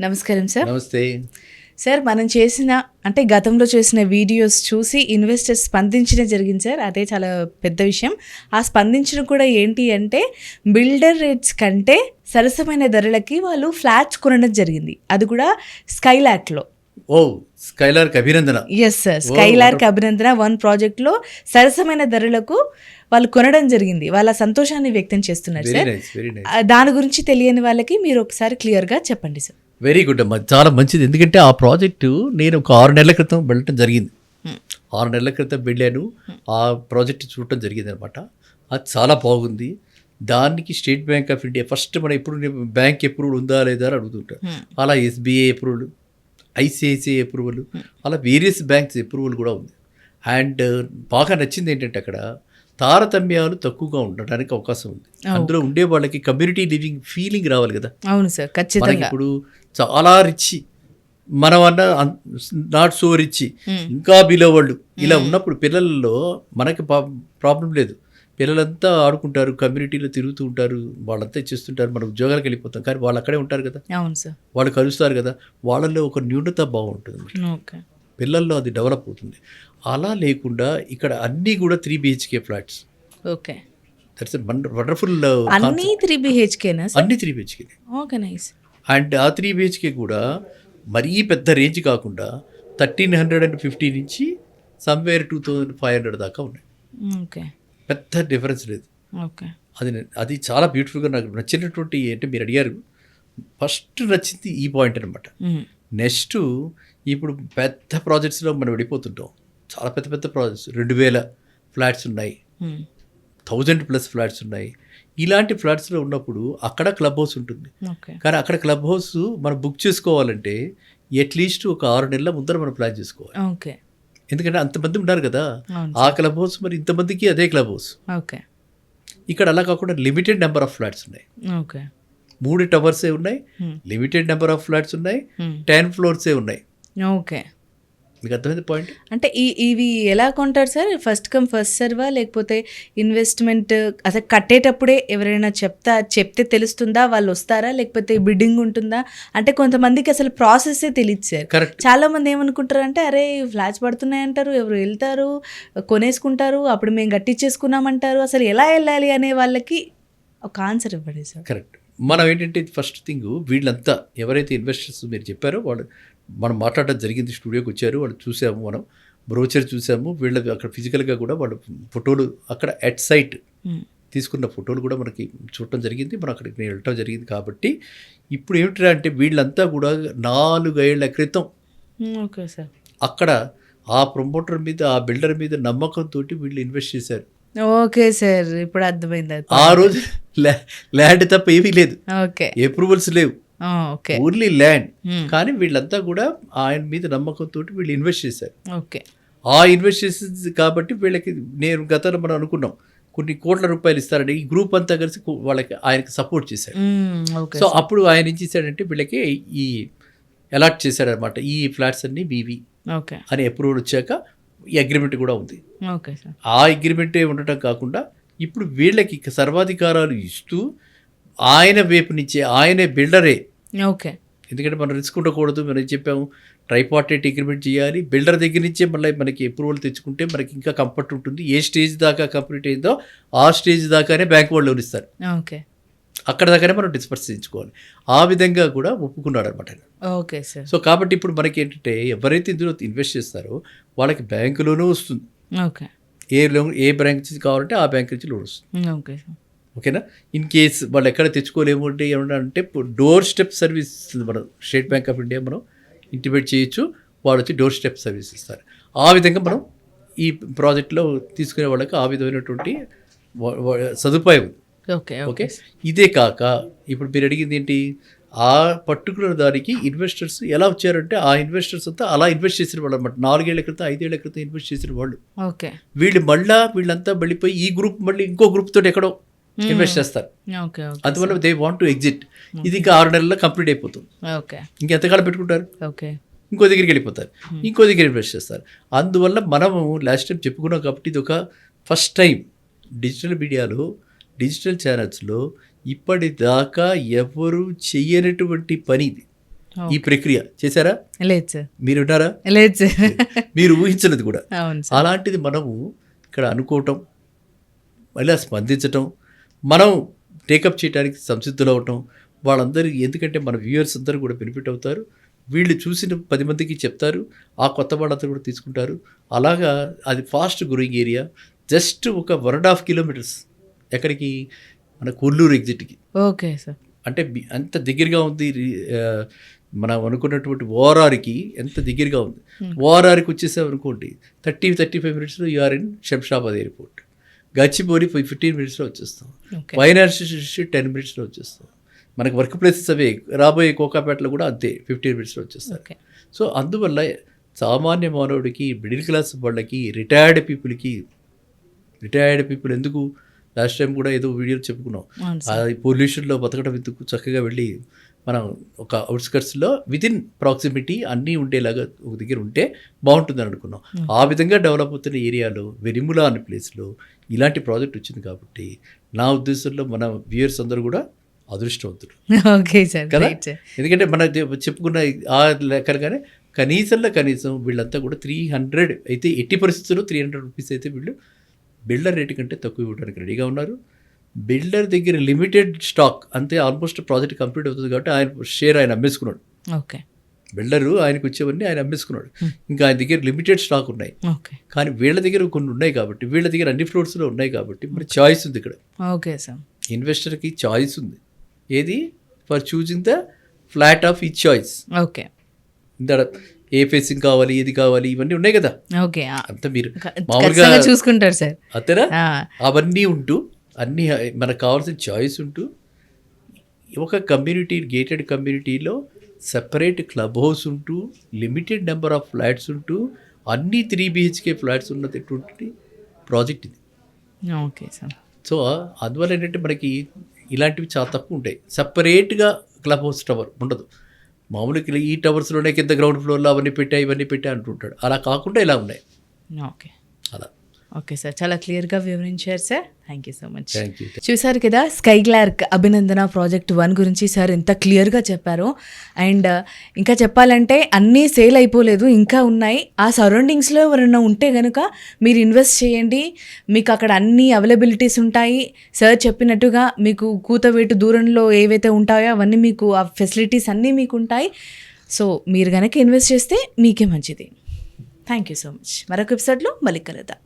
నమస్కారం సార్. నమస్తే. సార్ మనం చేసిన అంటే గతంలో చేసిన వీడియోస్ చూసి ఇన్వెస్టర్స్ స్పందించడం జరిగింది సార్. అదే చాలా పెద్ద విషయం. ఆ స్పందించడం కూడా ఏంటి అంటే బిల్డర్ రేట్స్ కంటే సరసమైన ధరలకి వాళ్ళు ఫ్లాట్స్ కొనడం జరిగింది. అది కూడా స్కైలాక్లో ఓ స్కైలార్కి అభినందన. Yes sir Skylark Abhinandana one ప్రాజెక్ట్లో సరసమైన ధరలకు వాళ్ళు కొనడం జరిగింది. వాళ్ళ సంతోషాన్ని వ్యక్తం చేస్తున్నారు సార్. దాని గురించి తెలియని వాళ్ళకి మీరు ఒకసారి క్లియర్గా చెప్పండి సార్. వెరీ గుడ్ అమ్మా. చాలా మంచిది. ఎందుకంటే ఆ ప్రాజెక్టు నేను ఒక ఆరు నెలల క్రితం వెళ్ళటం జరిగింది. ఆరు నెలల క్రితం వెళ్ళాను. ఆ ప్రాజెక్ట్ చూడటం జరిగింది అనమాట అది చాలా బాగుంది. దానికి State Bank of India first మనం ఎప్పుడు బ్యాంక్ అప్రూవల్ ఉందా లేదా అని అడుగుతుంటారు అలా ఎస్బీఐ అప్రూవల్ ఐసిఐసిఐ అప్రూవల్ అలా వేరియస్ బ్యాంక్స్ అప్రూవల్ కూడా ఉంది. అండ్ బాగా నచ్చింది ఏంటంటే అక్కడ తారతమ్యాలు తక్కువగా ఉండడానికి అవకాశం ఉంది. అందులో ఉండే వాళ్ళకి కమ్యూనిటీ లివింగ్ ఫీలింగ్ రావాలి కదా. అవును సార్ ఖచ్చితంగా. ఇప్పుడు చాలా రిచ్ మనం అన్న నాట్ సో రిచ్ ఇంకా బిలో వాళ్ళు ఇలా ఉన్నప్పుడు పిల్లల్లో మనకి ప్రాబ్లం లేదు. పిల్లలంతా ఆడుకుంటారు కమ్యూనిటీలో తిరుగుతూ ఉంటారు. వాళ్ళంతా చేస్తుంటారు. మనం ఉద్యోగాలకు వెళ్ళిపోతాం. కానీ వాళ్ళు అక్కడే ఉంటారు కదా. అవును సార్. వాళ్ళు కలుస్తారు కదా. వాళ్ళల్లో ఒక న్యూనత బాగుంటుంది ఓకే. పిల్లల్లో అది డెవలప్ అవుతుంది. అలా లేకుండా ఇక్కడ అన్నీ కూడా three BHK flats okay. That's wonderful అన్నీ త్రీ బిహెచ్కేనా అన్ని three BHK okay nice. And ఆ త్రీ బిహెచ్కే కూడా మరీ పెద్ద రేంజ్ కాకుండా థర్టీన్ హండ్రెడ్ అండ్ ఫిఫ్టీ నుంచి somewhere two thousand five hundred దాకా ఉన్నాయి. ఓకే. పెద్ద డిఫరెన్స్ లేదు. ఓకే. అది అది చాలా బ్యూటిఫుల్గా నాకు నచ్చినటువంటి అంటే మీరు అడిగారు. ఫస్ట్ నచ్చింది ఈ పాయింట్ అనమాట నెక్స్ట్ ఇప్పుడు పెద్ద ప్రాజెక్ట్స్లో మనం వెళ్ళిపోతుంటాం. చాలా పెద్ద పెద్ద ప్రాజెక్ట్స్ రెండు వేల ఫ్లాట్స్ ఉన్నాయి. థౌజండ్ ప్లస్ ఫ్లాట్స్ ఉన్నాయి. ఇలాంటి ఫ్లాట్స్లో ఉన్నప్పుడు అక్కడ క్లబ్ హౌస్ ఉంటుంది. కానీ అక్కడ క్లబ్ హౌస్ మనం బుక్ చేసుకోవాలంటే అట్లీస్ట్ ఒక ఆరు నెలల ముందర మనం ప్లాన్ చేసుకోవాలి. ఓకే. ఎందుకంటే అంతమంది ఉన్నారు కదా. ఆ క్లబ్ హౌస్ మరి ఇంతమందికి అదే క్లబ్ హౌస్. ఓకే. ఇక్కడ అలా కాకుండా లిమిటెడ్ నెంబర్ ఆఫ్ ఫ్లాట్స్ ఉన్నాయి. ఓకే. మూడు టవర్సే ఉన్నాయి. లిమిటెడ్ నెంబర్ ఆఫ్ ఫ్లాట్స్ ఉన్నాయి. టెన్ ఫ్లోర్సే ఉన్నాయి. ఓకే. మీకు అర్థమైంది పాయింట్ అంటే ఈ ఇవి ఎలా కొంటారు సార్? ఫస్ట్ కమ్ ఫస్ట్ సర్వా లేకపోతే ఇన్వెస్ట్మెంట్ అసలు కట్టేటప్పుడే ఎవరైనా చెప్తా చెప్తే తెలుస్తుందా? వాళ్ళు వస్తారా? లేకపోతే బిడ్డింగ్ ఉంటుందా? అంటే కొంతమందికి అసలు ప్రాసెస్సే తెలియదు సార్. చాలా మంది ఏమనుకుంటారు అంటే అరే ఫ్లాట్స్ పడుతున్నాయి అంటారు ఎవరు వెళ్తారు కొనేసుకుంటారు అప్పుడు మేము గట్టించేసుకున్నామంటారు అసలు ఎలా వెళ్ళాలి అనే వాళ్ళకి ఒక ఆన్సర్ ఇవ్వండి సార్. కరెక్ట్ మనం ఏంటంటే ఫస్ట్ థింగ్ వీళ్ళంతా ఎవరైతే ఇన్వెస్టర్స్ మీరు చెప్పారో వాళ్ళు మనం మాట్లాడడం జరిగింది స్టూడియోకి వచ్చారు వాళ్ళు చూసాము మనం బ్రోచర్ చూసాము వీళ్ళ అక్కడ ఫిజికల్గా కూడా వాళ్ళు ఫోటోలు అక్కడ ఎట్ సైట్ మ్మ్. తీసుకున్న ఫోటోలు కూడా మనకి చూడటం జరిగింది మనం అక్కడికి నేను వెళ్ళటం జరిగింది కాబట్టి ఇప్పుడు ఏమిటంటే అంటే వీళ్ళంతా కూడా నాలుగేళ్ళ క్రితం ఓకే సార్ అక్కడ ఆ ప్రమోటర్ మీద ఆ బిల్డర్ మీద నమ్మకంతో వీళ్ళు ఇన్వెస్ట్ చేశారు ఓకే సార్ ఇప్పుడు అర్థమైంది. ఆ రోజు ల్యా- ల్యాండ్ తప్ప ఏమీ లేదు. ఓకే. అప్రూవల్స్ లేవు. ఓకే. ఓన్లీ ల్యాండ్ మ్మ్. కానీ వీళ్ళంతా కూడా ఆయన మీద నమ్మకంతో వీళ్ళు ఇన్వెస్ట్ చేశారు. ఓకే. ఆ ఇన్వెస్ట్ చేసింది కాబట్టి వీళ్ళకి నేను గతంలో మనం అనుకున్నాం కొన్ని కోట్ల రూపాయలు ఇస్తారంటే ఈ గ్రూప్ అంతా కలిసి వాళ్ళకి ఆయనకి సపోర్ట్ చేశారు. ఓకే సో అప్పుడు ఆయన ఏం చేశాడంటే వీళ్ళకి ఈ అలాట్ చేశాడనమాట ఈ ఫ్లాట్స్ అన్ని మీవి ఓకే. అని అప్రూవల్ వచ్చాక ఈ అగ్రిమెంట్ కూడా ఉంది. ఆ అగ్రిమెంటే ఉండటం కాకుండా ఇప్పుడు వీళ్ళకి సర్వాధికారాలు ఇస్తూ ఆయన వైపు నుంచే ఆయనే బిల్డరే. ఓకే. ఎందుకంటే మనం రిస్క్ ఉండకూడదు. మనం చెప్పాము? ట్రైపార్టేట్ అగ్రిమెంట్ చేయాలి. బిల్డర్ దగ్గర నుంచే మళ్ళీ మనకి అప్రూవల్ తెచ్చుకుంటే మనకి ఇంకా కంఫర్ట్ ఉంటుంది. ఏ స్టేజ్ దాకా కంప్లీట్ అయిందో ఆ స్టేజ్ దాకానే బ్యాంక్ వాళ్ళు లోన్ ఇస్తారు. ఓకే. అక్కడ దాకానే మనం డిస్పర్స్ చేయించుకోవాలి ఆ విధంగా కూడా ఒప్పుకున్నాడు అనమాట ఓకే సార్. సో కాబట్టి ఇప్పుడు మనకి ఏంటంటే ఎవరైతే ఇందులో ఇన్వెస్ట్ చేస్తారో వాళ్ళకి బ్యాంకులోనూ వస్తుంది. ఓకే. ఏ లోన్ ఏ బ్యాంక్ నుంచి కావాలంటే ఆ బ్యాంక్ నుంచి లోన్ వస్తుంది. Okay sir. ఓకేనా? ఇన్ కేస్ వాళ్ళు ఎక్కడ తెచ్చుకోలేము అంటే ఏమన్నా అంటే డోర్ స్టెప్ సర్వీస్ ఇస్తుంది మనం స్టేట్ బ్యాంక్ ఆఫ్ ఇండియా మనం ఇంటిమేట్ చేయొచ్చు వాళ్ళు వచ్చి డోర్ స్టెప్ సర్వీస్ ఇస్తారు. ఆ విధంగా మనం ఈ ప్రాజెక్ట్లో తీసుకునే వాళ్ళకి ఆ విధమైనటువంటి సదుపాయం ఉంది. Okay okay. ఇదే కాక ఇప్పుడు మీరు అడిగింది ఏంటి? ఆ పర్టికులర్ దానికి ఇన్వెస్టర్స్ ఎలా వచ్చారంటే ఆ ఇన్వెస్టర్స్ అంతా అలా ఇన్వెస్ట్ చేసిన వాళ్ళు అనమాట నాలుగేళ్ళ క్రితం ఐదేళ్ళ క్రితం ఇన్వెస్ట్ చేసిన వాళ్ళు. ఓకే. వీళ్ళు మళ్ళా వీళ్ళంతా వెళ్ళిపోయి ఈ గ్రూప్ మళ్ళీ ఇంకో గ్రూప్ తోటి ఎక్కడో ఇన్వెస్ట్ చేస్తారు. అందువల్ల దే వాంట్ టు ఎగ్జిట్. ఇది ఇంకా ఆరు నెలల్లో కంప్లీట్ అయిపోతుంది. ఓకే. ఇంకెంతకాలం పెట్టుకుంటారు? ఓకే. ఇంకో దగ్గరికి వెళ్ళిపోతారు. ఇంకో దగ్గర ఇన్వెస్ట్ చేస్తారు. అందువల్ల మనము లాస్ట్ టైం చెప్పుకున్నాం కాబట్టి ఇది ఒక ఫస్ట్ టైం డిజిటల్ మీడియాలో డిజిటల్ ఛానల్స్లో ఇప్పటిదాకా ఎవరు చెయ్యనటువంటి పని ఇది. ఈ ప్రక్రియ చేశారా? లేదు సార్. మీరు విన్నారా లేదు సార్. మీరు ఊహించినది కూడా. అలాంటిది మనము ఇక్కడ అనుకోవటం మళ్ళీ స్పందించటం మనం టేకప్ చేయడానికి సంసిద్ధులు అవటం వాళ్ళందరూ ఎందుకంటే మన వ్యూయర్స్ అందరూ కూడా బెనిఫిట్ అవుతారు. వీళ్ళు చూసిన పది మందికి చెప్తారు ఆ కొత్త వాళ్ళందరూ కూడా తీసుకుంటారు. అలాగా అది ఫాస్ట్ గ్రోయింగ్ ఏరియా జస్ట్ ఒక వన్ అండ్ హాఫ్ కిలోమీటర్స్ ఎక్కడికి? మన కొల్లూరు ఎగ్జిట్కి. Okay sir. అంటే అంత దగ్గరగా ఉంది మనం అనుకున్నటువంటి ఓఆర్ఆర్కి ఎంత దగ్గరగా ఉంది? ఓఆర్ఆర్కి వచ్చేసాం అనుకోండి థర్టీ థర్టీ ఫైవ్ మినిట్స్లో you're in Shamshabad airport. Gachibowli fifteen మినిట్స్లో వచ్చేస్తాం. ఫైనాన్షియల్ టెన్ మినిట్స్లో వచ్చేస్తాం. మనకి వర్క్ ప్లేసెస్ అవే రాబోయే కోకాపేటలో కూడా అంతే ఫిఫ్టీన్ మినిట్స్లో వచ్చేస్తారు. సో అందువల్ల సామాన్య మానవుడికి మిడిల్ క్లాస్ వాళ్ళకి రిటైర్డ్ పీపుల్కి రిటైర్డ్ పీపుల్ ఎందుకు లాస్ట్ టైం కూడా ఏదో వీడియో చెప్పుకున్నాం. ఆ పొల్యూషన్లో బతకడం ఎందుకు? చక్కగా వెళ్ళి మనం ఒక అవుట్స్కట్స్లో వితిన్ ప్రాక్సిమిటీ అన్నీ ఉండేలాగా ఒక దగ్గర ఉంటే బాగుంటుందని అనుకున్నాం. ఆ విధంగా డెవలప్ అవుతున్న ఏరియాలో వెరిములా అనే ప్లేస్లో ఇలాంటి ప్రాజెక్ట్ వచ్చింది కాబట్టి నా ఉద్దేశంలో మన వ్యూయర్స్ అందరూ కూడా అదృష్టవంతులు. ఓకే సార్ కదా? Right sir. ఎందుకంటే మన చెప్పుకున్న ఆ లెక్కలుగానే కనీసంలో కనీసం వీళ్ళంతా కూడా త్రీ హండ్రెడ్ అయితే ఎట్టి పరిస్థితుల్లో త్రీ హండ్రెడ్ రూపీస్ అయితే వీళ్ళు బిల్డర్ రేటు కంటే తక్కువ ఇవ్వడానికి రెడీగా ఉన్నారు. బిల్డర్ దగ్గర లిమిటెడ్ స్టాక్ అంతే ఆల్మోస్ట్ ప్రాజెక్ట్ కంప్లీట్ అవుతుంది కాబట్టి ఆయన షేర్ ఆయన అమ్మేసుకున్నాడు. ఓకే. బిల్డరు ఆయనకు వచ్చేవన్నీ ఆయన అమ్మేసుకున్నాడు. ఇంకా ఆయన దగ్గర లిమిటెడ్ స్టాక్ ఉన్నాయి. ఓకే. కానీ వీళ్ళ దగ్గర కొన్ని ఉన్నాయి కాబట్టి వీళ్ళ దగ్గర అన్ని ఫ్లోర్స్లో ఉన్నాయి కాబట్టి మరి చాయిస్ ఉంది ఇక్కడ. Okay sir. ఇన్వెస్టర్కి చాయిస్ ఉంది. ఏది? For choosing the flat of ఈ చాయిస్. ఓకే. ఏ ఫేసింగ్ కావాలి ఏది కావాలి ఇవన్నీ ఉన్నాయి కదా. ఓకే అంతా మీరు మామూలుగా చూసుకుంటారు సార్. అంతేనా? అవన్నీ ఉంటూ అన్నీ మనకు కావాల్సిన చాయిస్ ఉంటూ ఒక కమ్యూనిటీ గేటెడ్ కమ్యూనిటీలో సెపరేట్ క్లబ్ హౌస్ ఉంటూ లిమిటెడ్ నెంబర్ ఆఫ్ ఫ్లాట్స్ ఉంటూ అన్ని త్రీ బిహెచ్కే ఫ్లాట్స్ ఉన్నటువంటి ప్రాజెక్ట్ ఇది. Okay sir. సో అందువల్ల ఏంటంటే మనకి ఇలాంటివి చాలా తక్కువ ఉంటాయి. సపరేట్గా క్లబ్ హౌస్ టవర్ ఉండదు. మామూలుగా ఈ టవర్స్లోనే కింద గ్రౌండ్ ఫ్లోర్లో అవన్నీ పెట్టా ఇవన్నీ పెట్టా అంటుంటాడు. అలా కాకుండా ఇలా ఉన్నాయి. ఓకే. అలా. ఓకే సార్ చాలా క్లియర్గా వివరించారు sir thank you so much చూసారు కదా Skylark Abhinandana project one గురించి సార్ ఎంత క్లియర్గా చెప్పారు. అండ్ ఇంకా చెప్పాలంటే అన్నీ సేల్ అయిపోలేదు ఇంకా ఉన్నాయి. ఆ సరౌండింగ్స్లో ఎవరైనా ఉంటే కనుక మీరు ఇన్వెస్ట్ చేయండి. మీకు అక్కడ అన్ని అవైలబిలిటీస్ ఉంటాయి. సార్ చెప్పినట్టుగా మీకు కూతవేటు దూరంలో ఏవైతే ఉంటాయో అవన్నీ మీకు ఆ ఫెసిలిటీస్ అన్నీ మీకు ఉంటాయి. సో మీరు కనుక ఇన్వెస్ట్ చేస్తే మీకే మంచిది. థ్యాంక్ యూ సో మచ్ మరొక ఎపిసోడ్లో మళ్ళీ కలుద్దాం.